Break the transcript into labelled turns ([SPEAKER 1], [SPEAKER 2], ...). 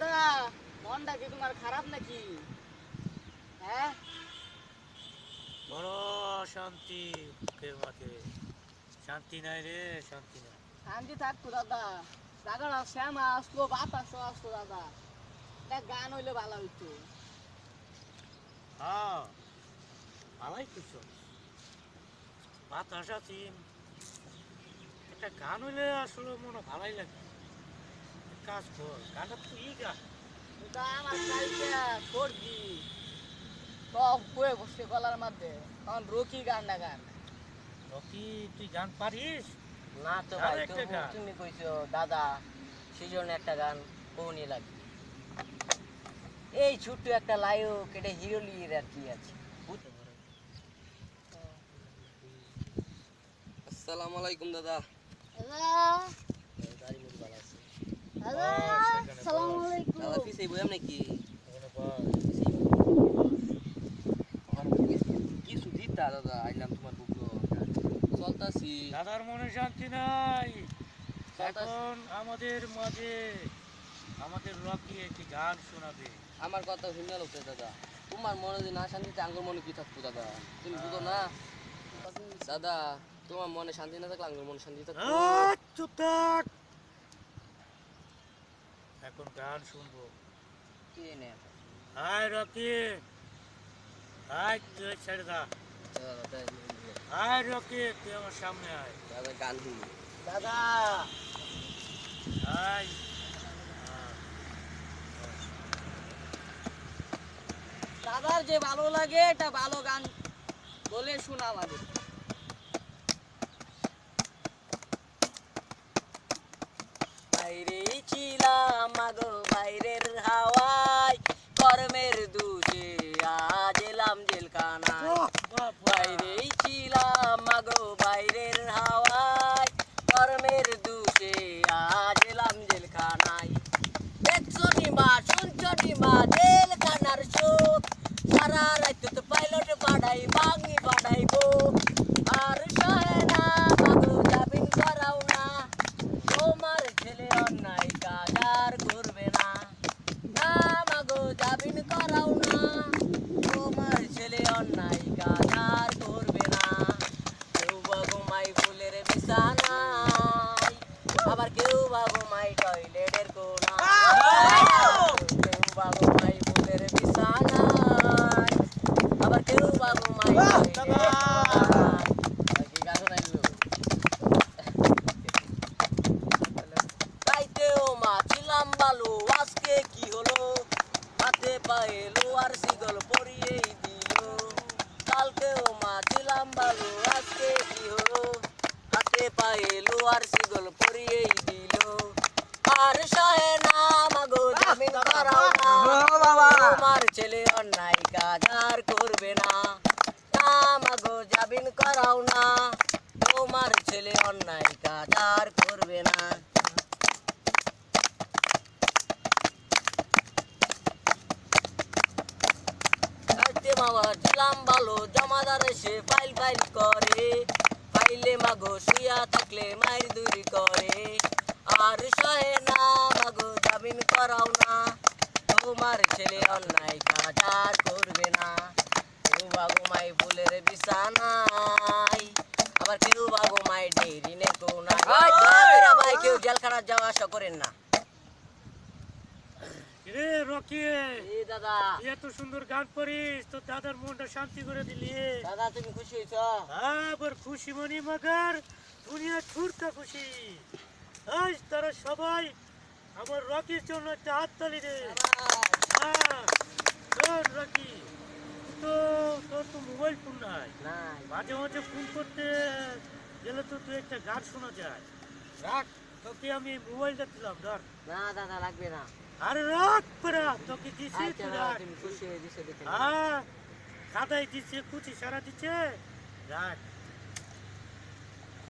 [SPEAKER 1] দাদা মনটা কি তোমার খারাপ নাকি? হ্যাঁ?
[SPEAKER 2] বড় শান্তি বুকের মাঝে শান্তি নাই রে শান্তি নাই।
[SPEAKER 1] শান্তি থাকতো দাদা। দাদারা শ্যামা আসলো বাতাসও আসতো দাদা। একটা গান হইলে ভালো হইতো।
[SPEAKER 2] হ্যাঁ ভালাই কিছু বাতাস আছি। একটা গান হইলে আসলে মনে ভালোই লাগে। কাজ কর গানটা তুই ই গা
[SPEAKER 1] আমার কালকে সর্দি বয়ে বসে গলার মধ্যে। তখন রকি গানটা গান।
[SPEAKER 2] রকি তুই গান পারিস?
[SPEAKER 3] না তো ভাই
[SPEAKER 2] গান।
[SPEAKER 3] তুমি কইছো দাদা সেই জন্য একটা গান কোনি লাগে এই ছোট্ট একটা লাইও কেটে হিরোলির আর কি আছে।
[SPEAKER 4] আসসালামু আলাইকুম দাদা।
[SPEAKER 3] গাড়ি মুড়ি ভালো আছে
[SPEAKER 1] দাদা সালাম আলাইকুম
[SPEAKER 4] দাদা পিছে বইম নাকি
[SPEAKER 2] ওখানে বল।
[SPEAKER 4] আমার কিছু দিতা দাদা আইলাম তোমার বুকলো চলতাছি
[SPEAKER 2] দাদার মনে শান্তি নাই এখন আমাদের মাঝে আমাদের রকি একটি গান শোনাবে
[SPEAKER 4] আমার কথা শুনে লোকে দাদা তোমার মনে যদি না শান্তিতে আঙ্গুর মনে কি থাকব দাদা তুমি বুঝো না দাদা তোমার মনে শান্তি না থাকলে আঙ্গুর মনে শান্তি
[SPEAKER 2] আহ, চুপ থাক। এখন গান শুনব। হাই রকি তুই ছেড়ে দা। হাই রকি তুই আমার সামনে আয়।
[SPEAKER 4] দাদা গান
[SPEAKER 1] দাদা!
[SPEAKER 2] হাই
[SPEAKER 1] দাদার যে ভালো লাগে এটা ভালো গান বলে শোনা আমাদের।
[SPEAKER 3] 帮你 সিগল পরিয়েই দিল। কালকেও মা ছিলাম ভালো আজকে কি হলো হাতে পায়ে লোয়ার সিগল পরিয়েই দিল। আর সহে না, মাগো তোমার ছেলে অন্যায় কাজ আর করবে না। না, মাগো, জামিন করাও না। তোমার ছেলে অন্যায় কাজ আর করবে না রাতে মামা ছিলাম ভালো জমাদার এসে ফাইল ফাইল করে। ফাইলে মাগো শুয়া থাকলে মায়ের দূরি করে। আর সহে না মাগো জামিন করাও না। তোমার ছেলে অন্যায় কাজ আর করবে না। কেউ বাবু মাই ফুলের বিছানায় আবার কেউ বাবু মাই ডেরি নে। কোনায় ভাই কেউ জেলখানা যাওয়া আসা করেন না।
[SPEAKER 2] রে রকি
[SPEAKER 3] এই দাদা।
[SPEAKER 2] তুই এত সুন্দর গান করিস তোর দাদার মনটা শান্তি করে দিলি।
[SPEAKER 3] দাদা তুমি খুশি হয়েছ?
[SPEAKER 2] আবার খুশি মনি মাগার দুনিয়া ছুটটা খুশি। আজ তারা সবাই আমার রকির জন্য একটা হাততালি দে। হ্যাঁ, রকি তো তোর তো মোবাইল ফোন নাই।
[SPEAKER 3] নাই।
[SPEAKER 2] মাঝে মাঝে ফোন করতে গেলে তো তুই একটা গান শোনা যায়। রাখ। তোকে আমি মোবাইলটা দিলাম ধর।
[SPEAKER 3] না দাদা লাগবে না।
[SPEAKER 2] আরে রাখ পরা তোকে দিছে
[SPEAKER 3] খুশি হয়ে দিছে দেখে
[SPEAKER 2] হ্যাঁ কাদাই দিচ্ছে কুচি সারা দিচ্ছে রাখ।